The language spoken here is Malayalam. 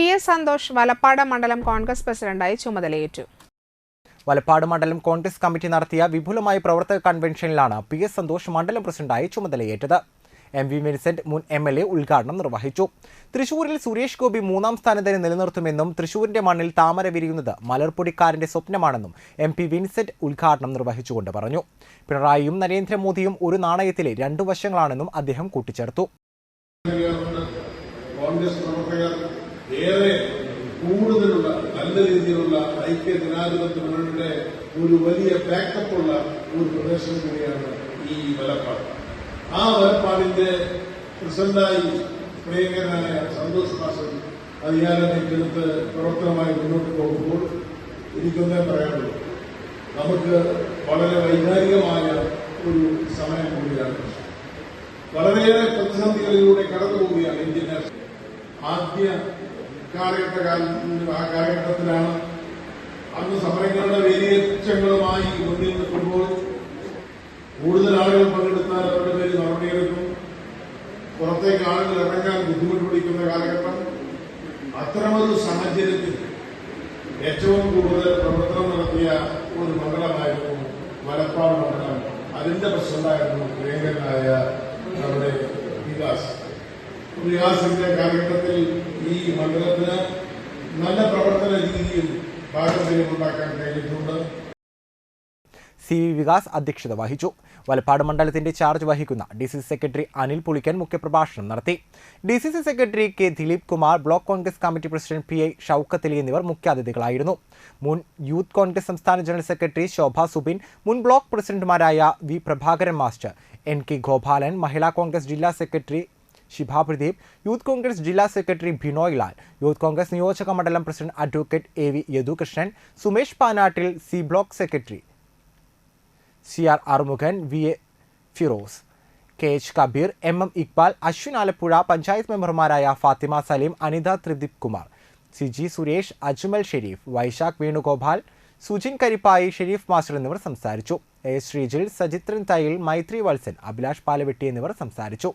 പി എസ് സന്തോഷ് വലപ്പാട് മണ്ഡലം കോൺഗ്രസ് പ്രസിഡന്റായി ചുമതലയേറ്റു. വലപ്പാട് മണ്ഡലം കോൺഗ്രസ് കമ്മിറ്റി നടത്തിയ വിപുലമായ പ്രവർത്തക കൺവെൻഷനിലാണ് പി എസ് സന്തോഷ് മണ്ഡലം പ്രസിഡന്റായി ചുമതലയേറ്റത്. എം വി വിൻസെന്റ് മുൻ എം എൽ എ ഉദ്ഘാടനം നിർവഹിച്ചു. തൃശൂരിൽ സുരേഷ് ഗോപി മൂന്നാം സ്ഥാനത്തിന് നിലനിർത്തുമെന്നും തൃശൂരിന്റെ മണ്ണിൽ താമര വിരിയുന്നത് മലർപ്പൊടിക്കാരന്റെ സ്വപ്നമാണെന്നും എം പി വിൻസെന്റ് ഉദ്ഘാടനം നിർവഹിച്ചുകൊണ്ട് പറഞ്ഞു. പിണറായിയും നരേന്ദ്രമോദിയും ഒരു നാണയത്തിലെ രണ്ടു വശങ്ങളാണെന്നും അദ്ദേഹം കൂട്ടിച്ചേർത്തു. കോൺഗ്രസ് പ്രവർത്തകർ ഏറെ കൂടുതലുള്ള നല്ല രീതിയിലുള്ള ഐക്യ ജനാധിപത്യ ഒരു വലിയ ബാക്കപ്പുള്ള ഒരു പ്രദേശം കൂടിയാണ് ഈ വലപ്പാട്. ആ വലപ്പാടിന്റെ പ്രസിഡന്റായി പ്രിയങ്കരനായ സന്തോഷ് മാസ്റ്റർ അധികാരം ഏറ്റെടുത്ത് പ്രവർത്തനമായി മുന്നോട്ട് പോകുമ്പോൾ എനിക്കൊന്നേ പറയാനുള്ളൂ നമുക്ക് വളരെ വൈകാരികമായ ഒരു സമയം കൂടിയാണ്. വളരെയേറെ പ്രതിസന്ധികളിലൂടെ കടന്നു പോവുകയാണ് ഇന്ത്യൻ ആദ്യ കാലഘട്ട കാലഘട്ടത്തിലാണ് അന്ന് സമരങ്ങളുടെ വേലിയേറ്റങ്ങളുമായി മുന്നിൽ നിൽക്കുമ്പോൾ കൂടുതൽ ആളുകൾ പങ്കെടുത്താൽ അവരുടെ പേര് നടപടിയെടുക്കും പുറത്തേക്ക് ആളുകൾ ഇറങ്ങാൻ ബുദ്ധിമുട്ട് പിടിക്കുന്ന കാലഘട്ടം. അത്തരമൊരു സാഹചര്യത്തിൽ ഏറ്റവും കൂടുതൽ പ്രവർത്തനം നടത്തിയ ഒരു മണ്ഡലമായിരുന്നു മലപ്പാട് മണ്ഡലം. അതിന്റെ പ്രസിഡന്റായിരുന്നു പ്രിയങ്കരനായ നമ്മുടെ വികാസ്. വികാസിന്റെ കാലഘട്ടത്തിൽ ഈ മണ്ഡലത്തിന് നല്ല പ്രവർത്തന രീതിയിൽ പാരമ്പര്യം ഉണ്ടാക്കാൻ കഴിഞ്ഞിട്ടുണ്ട്. സി വി വികാസ് അധ്യക്ഷത വഹിച്ചു. വലപ്പാട് മണ്ഡലത്തിന്റെ ചാർജ് വഹിക്കുന്ന D C C secretary Anil Pulikkan മുഖ്യപ്രഭാഷണം നടത്തി. D C C secretary K Dileep Kumar block Congress committee president P I Shoukathali എന്നിവർ മുഖ്യാതിഥികളായിരുന്നു. മുൻ യൂത്ത് കോൺഗ്രസ് സംസ്ഥാന ജനറൽ സെക്രട്ടറി ശോഭ സുബിൻ മുൻ ബ്ലോക്ക് പ്രസിഡന്റുമാരായ V Prabhakaran master N K Gopalan Mahila Congress ജില്ലാ സെക്രട്ടറി ശിഭ പ്രദീപ് യൂത്ത് കോൺഗ്രസ് ജില്ലാ സെക്രട്ടറി ബിനോയ് ലാൽ യൂത്ത് കോൺഗ്രസ് നിയോജക മണ്ഡലം president advocate A V Yadukrishnan Sumesh Panattil C block secretary C R Arumughan V A Firoz K H Kabeer M M Iqbal Ashwin Alappuzha panchayat മെമ്പർമാരായ Fathima Saleem Anitha Thrideep Kumar C G Suresh Ajmal Shareef Vaishakh Venugopal Sujin Karippayi Shareef master എന്നിവർ സംസാരിച്ചു. എ ശ്രീജിൽ സജിത്രൻ തയ്യിൽ മൈത്രി വത്സൻ അഭിലാഷ് പാലവെട്ടി എന്നിവർ സംസാരിച്ചു.